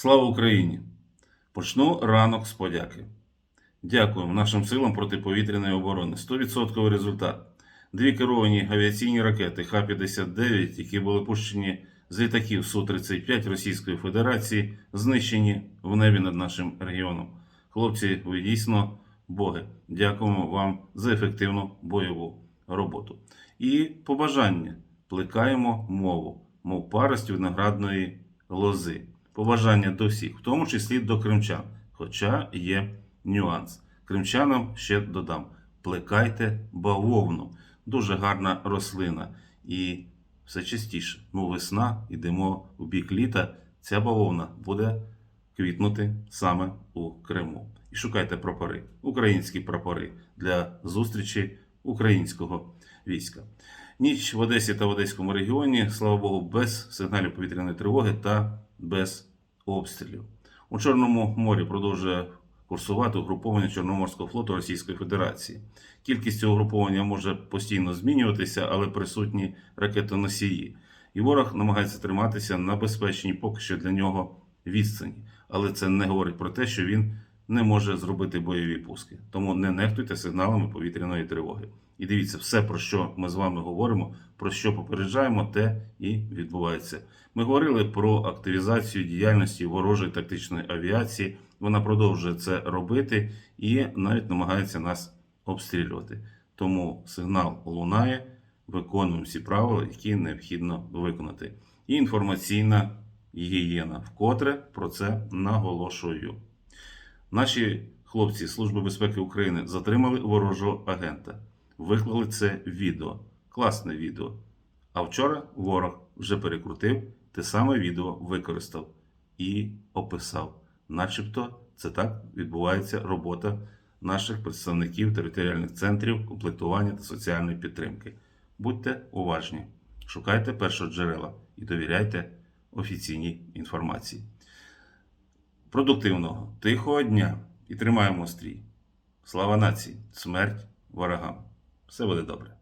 Слава Україні! Почну ранок з подяки. Дякуємо нашим силам протиповітряної оборони. 100% результат. Дві керовані авіаційні ракети Х-59, які були пущені з літаків Су-35 Російської Федерації, знищені в небі над нашим регіоном. Хлопці, ви дійсно боги. Дякуємо вам за ефективну бойову роботу. І побажання плекаємо мову, мов парость виноградної лози. Побажання до всіх, в тому числі до кримчан. Хоча є нюанс. Кримчанам ще додам: плекайте бавовну. Дуже гарна рослина. І все частіше. Ну, весна, йдемо в бік літа. Ця бавовна буде квітнути саме у Криму. І шукайте прапори, українські прапори для зустрічі українського війська. Ніч в Одесі та в Одеському регіоні, слава Богу, без сигналів повітряної тривоги та без обстрілів. У Чорному морі продовжує курсувати угруповання Чорноморського флоту Російської Федерації. Кількість цього угруповання може постійно змінюватися, але присутні ракетоносії. І ворог намагається триматися на безпечній поки що для нього відстані. Але це не говорить про те, що він не може зробити бойові пуски. Тому не нехтуйте сигналами повітряної тривоги. І дивіться, все, про що ми з вами говоримо, про що попереджаємо, те і відбувається. Ми говорили про активізацію діяльності ворожої тактичної авіації. Вона продовжує це робити і навіть намагається нас обстрілювати. Тому сигнал лунає, виконуємо всі правила, які необхідно виконати. І інформаційна гігієна. Вкотре про це наголошую. Наші хлопці Служби безпеки України затримали ворожого агента. Виклали це відео. Класне відео. А вчора ворог вже перекрутив, те саме відео використав і описав. Начебто це так відбувається робота наших представників територіальних центрів комплектування та соціальної підтримки. Будьте уважні, шукайте першоджерела і довіряйте офіційній інформації. Продуктивного, тихого дня і тримаємо стрій. Слава нації, смерть ворогам. Все буде добре.